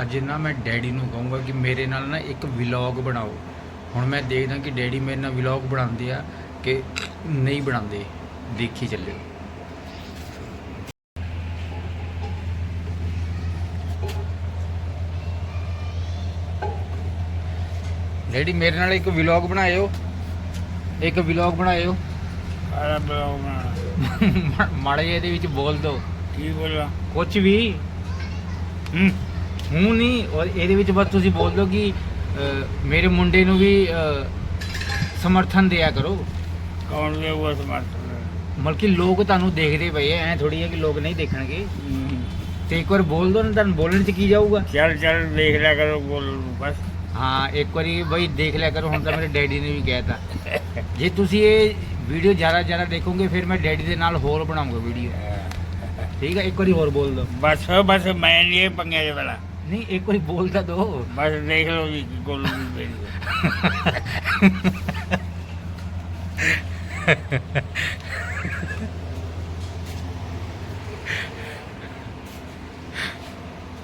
ਅੱਜ ਨਾ ਮੈਂ ਡੈਡੀ ਨੂੰ ਕਹੂੰਗਾ ਕਿ ਮੇਰੇ ਨਾਲ ਨਾ ਇੱਕ ਵਲੌਗ ਬਣਾਓ। ਹੁਣ ਮੈਂ ਦੇਖਦਾ ਕਿ ਡੈਡੀ ਮੇਰੇ ਨਾਲ ਵਲੌਗ ਬਣਾਉਂਦੇ ਆ ਕਿ ਨਹੀਂ ਬਣਾਉਂਦੇ। ਦੇਖੀ ਚੱਲਿਓ। ਡੈਡੀ ਮੇਰੇ ਨਾਲ ਇੱਕ ਵਲੌਗ ਬਣਾਇਓ। ਇੱਕ ਵਲੌਗ ਬਣਾਇਓ। ਮਾੜੇ ਜਿਹੇ ਇਹਦੇ ਵਿੱਚ ਬੋਲ ਦਿਓ ਕੀ ਬੋਲਾਂ? ਕੁਝ ਵੀ। ਹੂੰ। ਹੂੰ ਨਹੀਂ ਔਰ ਇਹਦੇ ਵਿੱਚ ਬਸ ਤੁਸੀਂ ਬੋਲ ਦਿਓ ਕਿ ਮੇਰੇ ਮੁੰਡੇ ਨੂੰ ਵੀ ਸਮਰਥਨ ਦਿਆ ਕਰੋ। ਕੌਣ ਦੇ ਉਹ ਸਮਰਥਨ? ਮਤਲਬ ਕਿ ਲੋਕ ਤੁਹਾਨੂੰ ਦੇਖਦੇ ਪਏ ਐ ਥੋੜੀ ਹੈ ਕਿ ਲੋਕ ਨਹੀਂ ਦੇਖਣਗੇ। ਤੇ ਇੱਕ ਵਾਰ ਬੋਲ ਦਿਓ ਨਾ ਤੁਹਾਨੂੰ ਬੋਲਣ 'ਚ ਕੀ ਜਾਊਗਾ? ਚੱਲ ਚੱਲ ਦੇਖ ਲਿਆ ਕਰੋ ਬੋਲ ਬਸ। ਹਾਂ ਇੱਕ ਵਾਰੀ ਬਈ ਦੇਖ ਲਿਆ ਕਰੋ ਹੁਣ ਤਾਂ ਮੇਰੇ ਡੈਡੀ ਨੇ ਵੀ ਕਹਿਤਾ। ਜੇ ਤੁਸੀਂ ਇਹ ਵੀਡੀਓ ਜ਼ਿਆਦਾ ਜ਼ਿਆਦਾ ਦੇਖੋਗੇ ਫਿਰ ਮੈਂ ਡੈਡੀ ਦੇ ਨਾਲ ਹੋਰ ਬਣਾਉਂਗਾ ਵੀਡੀਓ। ਠੀਕ ਹੈ ਇੱਕ ਵਾਰੀ ਹੋਰ ਬੋਲ ਦਿਓ। ਬਸ ਬਸ ਮੈਂ ਨਹੀਂ ਇਹ ਪੰਗੇ ਦੇ ਵਾਲਾ। ਨਹੀਂ ਇੱਕ ਵਾਰੀ ਬੋਲ ਤਾਂ ਦਿਓ ਬਸ ਦੇਖ ਲਓ ਜੀ ਗੋਲ ਦੀ ਬੇੜੀ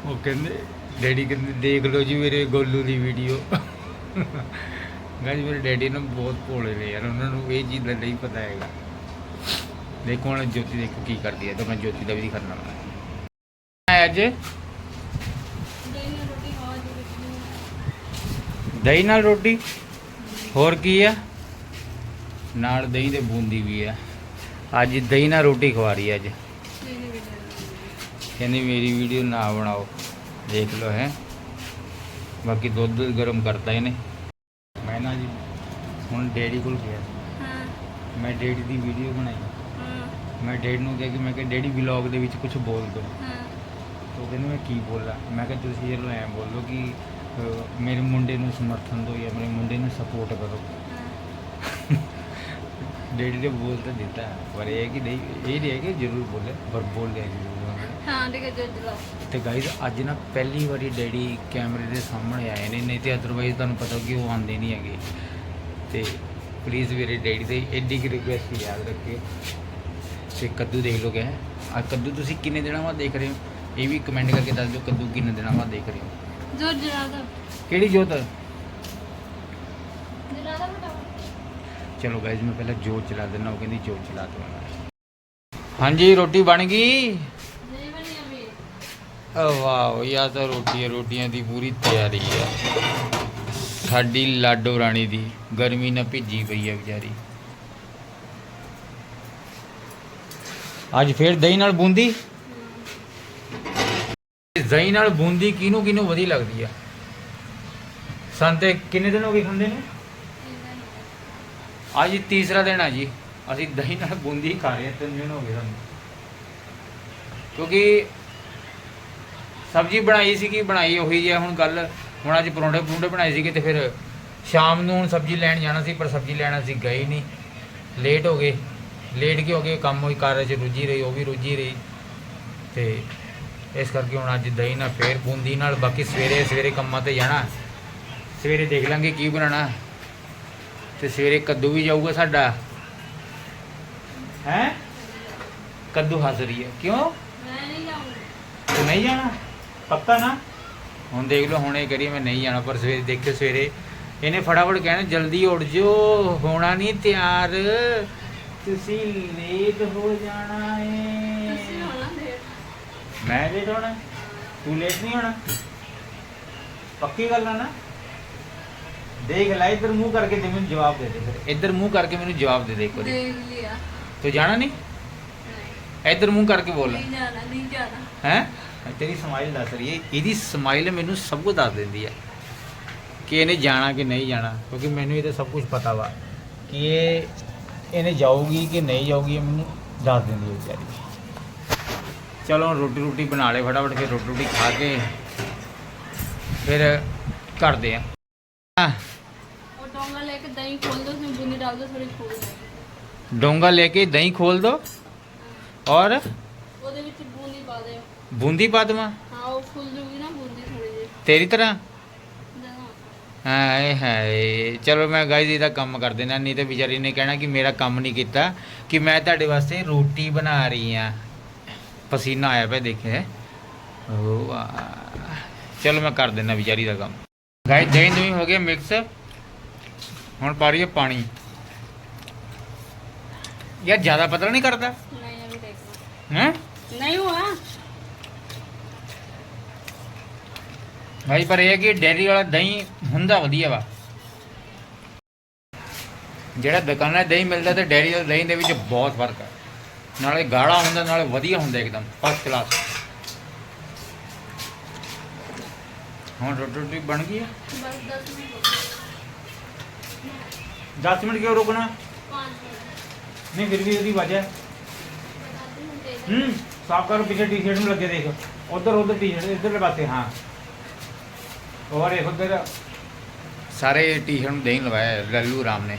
ਉਹ ਕਹਿੰਦੇ ਡੈਡੀ ਕਹਿੰਦੇ ਦੇਖ ਲਓ ਜੀ ਮੇਰੇ ਗੋਲੂ ਦੀ ਵੀਡੀਓ। ਗਾਇਸ ਮੇਰੇ ਡੈਡੀ ਨਾ ਬਹੁਤ ਭੋਲੇ ਨੇ ਯਾਰ ਉਹਨਾਂ ਨੂੰ ਇਹ ਚੀਜ਼ ਦਾ ਨਹੀਂ ਪਤਾ ਹੈਗਾ। ਦੇਖੋ ਹੁਣ ਜੋਤੀ ਦੇਖੋ ਕੀ ਕਰਦੀ ਹੈ ਤਾਂ ਮੈਂ ਜੋਤੀ ਦਾ ਵੀ ਦਿਖਾਣਾ ਮੈਂ ਅੱਜ ਦਹੀਂ ਨਾਲ ਰੋਟੀ? ਹੋਰ ਕੀ ਆ? ਨਾਲ ਦਹੀਂ ਤੇ ਬੂੰਦੀ ਵੀ ਆ। ਅੱਜ ਦਹੀਂ ਨਾਲ ਰੋਟੀ ਖਵਾ ਰਹੀ ਅੱਜ। ਕਹਿੰਦੀ ਮੇਰੀ ਵੀਡੀਓ ਨਾ ਬਣਾਓ। ਦੇਖ ਲਓ ਹੈ। ਬਾਕੀ ਦੁੱਧ ਗਰਮ ਕਰਤਾ ਇਹਨੇ। ਮੈਂ ਨਾ ਜੀ ਹੁਣ ਡੈਡੀ ਕੋਲ ਗਿਆ। ਮੈਂ ਡੈਡੀ ਦੀ ਵੀਡੀਓ ਬਣਾਈ। ਮੈਂ ਡੈਡੀ ਨੂੰ ਕਿਹਾ ਕਿ ਮੈਂ ਕਿਹਾ ਡੈਡੀ ਵਲੌਗ ਦੇ ਵਿੱਚ ਕੁਝ ਬੋਲ ਦਿਓ। ਉਹ ਕਹਿੰਦੇ ਮੈਂ ਕੀ ਬੋਲਾਂ? ਮੈਂ ਕਿਹਾ ਤੁਸੀਂ ਇਹ ਲੋ ਐਂ ਬੋਲੋ ਕਿ ਅਹ, ਮੇਰੇ ਮੁੰਡੇ ਨੂੰ ਸਮਰਥਨ ਦਿਓ ਜਾਂ ਮੇਰੇ ਮੁੰਡੇ ਨੂੰ ਸਪੋਰਟ ਕਰੋ। ਡੈਡੀ ਨੇ ਬੋਲ ਤਾਂ ਦਿੱਤਾ ਪਰ ਇਹ ਹੈ ਕਿ ਨਹੀਂ ਇਹ ਨਹੀਂ ਹੈ ਕਿ ਜ਼ਰੂਰ ਬੋਲੇ ਪਰ ਬੋਲ ਲਿਆ ਜ਼ਰੂਰ ਉਹਨੇ। ਹਾਂ ਠੀਕ ਹੈ ਜੋ ਜਲਾ ਤੇ ਗਾਈਜ਼ ਅੱਜ ਨਾ ਪਹਿਲੀ ਵਾਰੀ ਡੈਡੀ ਕੈਮਰੇ ਦੇ ਸਾਹਮਣੇ ਆਏ ਨੇ ਨਹੀਂ ਤੇ ਅਦਰਵਾਈਜ਼ ਤੁਹਾਨੂੰ ਪਤਾ ਕਿ ਉਹ ਆਉਂਦੇ ਨਹੀਂ ਹੈਗੇ। ਤੇ ਪਲੀਜ਼ ਮੇਰੇ ਡੈਡੀ ਦੇ ਐਡੀ ਕਿ ਰਿਕੁਐਸਟ ਯਾਦ ਰੱਖਿਓ। ਤੇ ਕੱਦੂ ਦੇਖ ਲੋਗੇ ਆ ਕੱਦੂ ਤੁਸੀਂ ਕਿੰਨੇ ਦਿਨਾਂ ਬਾਅਦ ਦੇਖ ਰਹੇ ਹੋ? ਇਹ ਵੀ ਕਮੈਂਟ ਕਰਕੇ ਦੱਸ ਦਿਓ ਕੱਦੂ ਕਿੰਨੇ ਦਿਨਾਂ ਬਾਅਦ ਦੇਖ ਰਹੇ ਹੋ? ਜੋ ਜਲਾ ਦਾ। ਕਿਹੜੀ ਜੋਤ? ਬਟਾ ਚਲੋ ਗਾਈਜ਼ ਮੈਂ ਪਹਿਲਾਂ ਜੋਤ ਚਲਾ ਦਿੰਦਾ ਉਹ ਕਹਿੰਦੀ ਜੋਤ ਚਲਾ ਦੋ ਹਾਂਜੀ ਰੋਟੀ ਬਣ ਗਈ? ਨਹੀਂ ਬਣੀ ਅਮੀ। ਓ ਵਾਓ ਯਾ ਤਾਂ ਰੋਟੀਆਂ ਰੋਟੀਆਂ ਦੀ ਪੂਰੀ ਤਿਆਰੀ ਆ। ਸਾਡੀ ਲਾਡੋ ਰਾਣੀ ਦੀ ਗਰਮੀ ਨਾਲ ਭਿੱਜੀ ਪਈ ਆ ਵਿਚਾਰੀ। ਅੱਜ ਫੇਰ ਦਹੀਂ ਨਾਲ ਬੂੰਦੀ? ਦਹੀਂ ਨਾਲ ਬੂੰਦੀ ਕਿਹਨੂੰ ਕਿਹਨੂੰ ਵਧੀਆ ਲੱਗਦੀ ਆ? ਸੰਤੇ ਕਿੰਨੇ ਦਿਨ ਹੋ ਗਏ ਖਾਂਦੇ ਨੂੰ? ਅੱਜ ਤੀਸਰਾ ਦਿਨ ਆ ਜੀ। ਅਸੀਂ ਦਹੀਂ ਨਾਲ ਬੂੰਦੀ ਖਾ ਰਹੇ ਤਿੰਨ ਦਿਨ ਹੋ ਗਏ ਸਾਨੂੰ। ਕਿਉਂਕਿ ਸਬਜ਼ੀ ਬਣਾਈ ਸੀ ਕਿ ਬਣਾਈ ਉਹੀ ਜਿਹਾ ਹੁਣ ਗੱਲ ਹੁਣ ਅੱਜ ਪਰੌਂਠੇ ਪਰੌਂਠੇ ਬਣਾਏ ਸੀਗੇ ਤੇ ਫਿਰ ਸ਼ਾਮ ਨੂੰ ਹੁਣ ਸਬਜ਼ੀ ਲੈਣ ਜਾਣਾ ਸੀ, ਪਰ ਸਬਜ਼ੀ ਲੈਣ ਅਸੀਂ ਗਏ ਨਹੀਂ। ਲੇਟ ਹੋ ਗਏ। ਲੇਟ ਕੀ ਹੋ ਗਏ? ਕੰਮ ਹੋਈ ਕਾਰਜ 'ਚ ਰੁੱਝੀ ਰਹੀ, ਉਹ ਵੀ ਰੁੱਝੀ ਰਹੀ। ਤੇ ਇਸ ਕਰਕੇ ਹੁਣ ਅੱਜ ਦਹੀਂ ਨਾਲ ਫੇਰ ਬੂੰਦੀ ਨਾਲ ਬਾਕੀ ਸਵੇਰੇ ਸਵੇਰੇ ਕੰਮਾਂ ਤੇ ਜਾਣਾ। ਸਵੇਰੇ ਦੇਖ ਲਾਂਗੇ ਕੀ ਬਣਾਉਣਾ। ਤੇ ਸਵੇਰੇ ਕੱਦੂ ਵੀ ਜਾਊਗਾ ਸਾਡਾ। ਹੈ? ਕੱਦੂ ਹਾਜ਼ਰੀ ਹੈ। ਕਿਉਂ? ਮੈਂ ਨਹੀਂ ਜਾਊਂਗੀ। ਤੂੰ ਨਹੀਂ ਜਾਣਾ? ਪੱਕਾ ਨਾ? ਹੁਣ ਦੇਖ ਲਓ ਹੁਣ ਕਰੀ ਮੈਂ ਨਹੀਂ ਜਾਣਾ ਪਰ ਸਵੇਰੇ ਦੇਖਿਓ ਸਵੇਰੇ। ਇਹਨੇ ਫਟਾਫਟ ਕਹਿਣਾ ਜਲਦੀ ਉੱਠ ਜਿਓ ਹੋਣਾ ਨਹੀਂ ਤਿਆਰ। ਤੁਸੀਂ ਲੇਟ ਹੋ ਜਾਣਾ ਮੈਂ ਲੇਟ ਹੋਣਾ? ਤੂੰ ਲੇਟ ਨਹੀਂ ਹੋਣਾ? ਪੱਕੀ ਗੱਲ ਆ ਨਾ? ਦੇਖ ਲੈ ਇੱਧਰ ਮੂੰਹ ਕਰਕੇ ਤੇ ਮੈਨੂੰ ਜਵਾਬ ਦੇ ਦੇ ਫਿਰ। ਇੱਧਰ ਮੂੰਹ ਕਰਕੇ ਮੈਨੂੰ ਜਵਾਬ ਦੇ ਦੇ ਇੱਕ ਵਾਰੀ। ਦੇਖ ਲਿਆ ਤੂੰ ਜਾਣਾ ਨਹੀਂ? ਨਹੀਂ। ਇੱਧਰ ਮੂੰਹ ਕਰਕੇ ਬੋਲ। ਨਹੀਂ ਜਾਣਾ ਨਹੀਂ ਜਾਣਾ। ਹੈ? ਤੇਰੀ ਸਮਾਈਲ ਦੱਸ ਰਹੀ ਹੈ। ਇਹਦੀ ਸਮਾਈਲ ਮੈਨੂੰ ਸਭ ਕੁਝ ਦੱਸ ਦਿੰਦੀ ਹੈ ਕਿ ਇਹਨੇ ਜਾਣਾ ਕਿ ਨਹੀਂ ਜਾਣਾ ਕਿਉਂਕਿ ਮੈਨੂੰ ਇਹ ਤਾਂ ਸਭ ਕੁਝ ਪਤਾ ਵਾ ਕਿ ਇਹ ਇਹਨੇ ਜਾਊਗੀ ਕਿ ਨਹੀਂ ਜਾਊਗੀ ਇਹ ਮੈਨੂੰ ਦੱਸ ਦਿੰਦੀ ਹੈ ਵਿਚਾਰੀ। ਚਲੋ ਹੁਣ ਰੋਟੀ ਰੋਟੀ ਬਣਾ ਲੈ ਫਟਾਫਟ ਫਿਰ ਰੋਟੀ ਰੋਟੀ ਖਾ ਕੇ ਫਿਰ ਕਰਦੇ ਆ ਉਹ ਡੋਂਗਾ ਲੈ ਕੇ ਦਹੀਂ ਖੋਲ ਦੋ उसमें बूंदी डाल दो थोड़ी खोल दो ਡੋਂਗਾ ਲੈ ਕੇ ਦਹੀਂ ਖੋਲ ਦੋ ਔਰ ਉਹਦੇ ਵਿੱਚ ਬੂੰਦੀ ਪਾ ਦਿਓ ਬੂੰਦੀ ਪਾ ਦੇਵਾਂ ਹਾਂ ਉਹ ਫੁੱਲ ਜੂਗੀ ਨਾ ਬੂੰਦੀ ਥੋੜੀ ਜਿਹੀ ਤੇਰੀ ਤਰ੍ਹਾਂ ਜਦੋਂ ਹਾਏ ਹਾਏ ਚਲੋ ਮੈਂ ਗਾਇਜ਼ ਇਹਦਾ ਕੰਮ ਕਰ ਦੇਣਾ ਨਹੀਂ ਤੇ ਵਿਚਾਰੀ ਨੇ ਕਹਿਣਾ ਕਿ ਮੇਰਾ ਕੰਮ ਨਹੀਂ ਕੀਤਾ ਕਿ ਮੈਂ ਤੁਹਾਡੇ ਵਾਸਤੇ ਰੋਟੀ ਬਣਾ ਰਹੀ ਆ ਪਸੀਨਾ ਆਇਆ ਪਿਆ ਦੇਖਿਆ ਚਲੋ ਮੈਂ ਕਰ ਦਿੰਦਾ ਵਿਚਾਰੀ ਦਾ ਕੰਮ। ਗਾਇਸ ਦਹੀਂ ਦੁਹੀਂ ਹੋ ਗਿਆ ਮਿਕਸ ਹੁਣ ਪਾ ਰਹੀ ਹੈ ਪਾਣੀ। ਯਾਰ ਜ਼ਿਆਦਾ ਪਤਲਾ ਨਹੀਂ ਕਰਦਾ? ਨਹੀਂ ਅਭੀ ਦੇਖੋ ਹੈ? ਨਹੀਂ ਹੋਆ? ਭਾਈ ਪਰ ਇਹ ਕਿ ਡੈਰੀ ਵਾਲਾ ਦਹੀਂ ਹੁੰਦਾ ਵਧੀਆ ਵਾ। ਜਿਹੜਾ ਦੁਕਾਨਾਂ ਦਹੀਂ ਮਿਲਦਾ ਤੇ ਡੈਰੀ ਵਾਲੇ ਦਹੀਂ ਦੇ ਵਿੱਚ ਬਹੁਤ ਫ਼ਰਕ ਹੈ ਨਾਲੇ ਗਾੜਾ ਹੁੰਦਾ ਨਾਲੇ ਵਧੀਆ ਹੁੰਦਾ ਇੱਕਦਮ ਫਸਟ ਕਲਾਸ ਹੁਣ ਰੋਟੀ ਰੋਟੀ ਬਣ ਗਈ ਹੈ ਬਸ 10 ਮਿੰਟ 10 ਮਿੰਟ ਕਿਉਂ ਰੁਕਣਾ? ਨਹੀਂ ਫਿਰ ਵੀ ਉਹਦੀ ਵਜ੍ਹਾ ਹੂੰ। ਸਾਫ਼ ਕਰੋ ਪਿੱਛੇ ਟੀ-ਸ਼ਰਟ ਨੂੰ ਲੱਗੇ ਦੇਖ। ਉਧਰ ਉਧਰ ਟੀ-ਸ਼ਰਟ ਇਧਰ ਪਾਸੇ ਹਾਂ। ਹੋਰ ਇਹ ਉਧਰ ਸਾਰੇ ਟੀ-ਸ਼ਰਟ ਨੂੰ ਦੇਣ ਲਵਾਇਆ ਲੱਲੂ ਰਾਮ ਨੇ।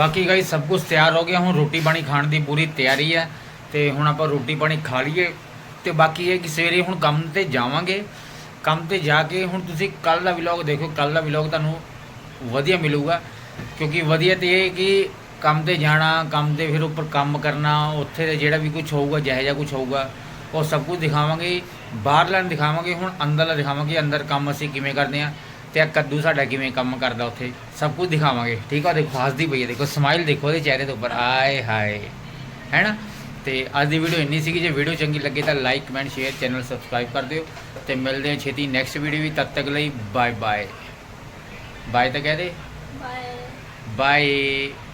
ਬਾਕੀ ਗਾਈ ਸਭ ਕੁਝ ਤਿਆਰ ਹੋ ਗਿਆ। ਹੁਣ ਰੋਟੀ ਪਾਣੀ ਖਾਣ ਦੀ ਪੂਰੀ ਤਿਆਰੀ ਹੈ ਤੇ ਹੁਣ ਆਪਾਂ ਰੋਟੀ ਪਾਣੀ ਖਾ ਲਈਏ। ਤੇ ਬਾਕੀ ਇਹ ਕਿ ਸਵੇਰੇ ਹੁਣ ਕੰਮ ਤੇ ਜਾਵਾਂਗੇ। ਕੰਮ ਤੇ ਜਾ ਕੇ ਹੁਣ ਤੁਸੀਂ ਕੱਲ ਦਾ ਵਲੌਗ ਦੇਖੋ। ਕੱਲ ਦਾ ਵਲੌਗ ਤੁਹਾਨੂੰ ਵਧੀਆ ਮਿਲੂਗਾ। ਕਿਉਂਕਿ ਵਧੀਆ ਤੇ ਇਹ ਕਿ ਕੰਮ ਤੇ ਜਾਣਾ, ਕੰਮ ਤੇ ਫਿਰ ਉੱਪਰ ਕੰਮ ਕਰਨਾ, ਉੱਥੇ ਦਾ ਜਿਹੜਾ ਵੀ ਕੁਝ ਹੋਊਗਾ, ਜਿਹੋ ਜਿਹਾ ਕੁਝ ਹੋਊਗਾ, ਉਹ ਸਭ ਕੁਝ ਦਿਖਾਵਾਂਗੇ। ਬਾਹਰਲਾ ਦਿਖਾਵਾਂਗੇ, ਹੁਣ ਅੰਦਰਲਾ ਦਿਖਾਵਾਂਗੇ, ਅੰਦਰ ਕੰਮ ਅਸੀਂ ਕਿਵੇਂ ਕਰਦੇ ਆ ਤੇ ਆ ਕੱਦੂ ਸਾਡਾ ਕਿਵੇਂ ਕੰਮ ਕਰਦਾ ਉੱਥੇ? ਸਭ ਕੁਝ ਦਿਖਾਵਾਂਗੇ। ਠੀਕ ਆ ਦੇਖੋ ਹੱਸਦੀ ਪਈ ਹੈ ਦੇਖੋ ਸਮਾਈਲ ਦੇਖੋ ਉਹਦੇ ਚਿਹਰੇ ਦੇ ਉੱਪਰ। ਆਏ ਹਾਏ ਹੈਨਾ? ਤੇ ਅੱਜ ਦੀ ਵੀਡੀਓ ਇੰਨੀ ਸੀਗੀ ਜੇ ਵੀਡੀਓ ਚੰਗੀ ਲੱਗੇ ਤਾਂ like comment share channel subscribe ਕਰ ਦਿਓ। ਤੇ ਮਿਲਦੇ ਹਾਂ ਛੇਤੀ ਨੈਕਸਟ ਵੀਡੀਓ ਵੀ ਤਦ ਤੱਕ ਲਈ ਬਾਏ ਬਾਏ ਬਾਏ ਤਾਂ ਕਹਿ ਦੇ। Bye bye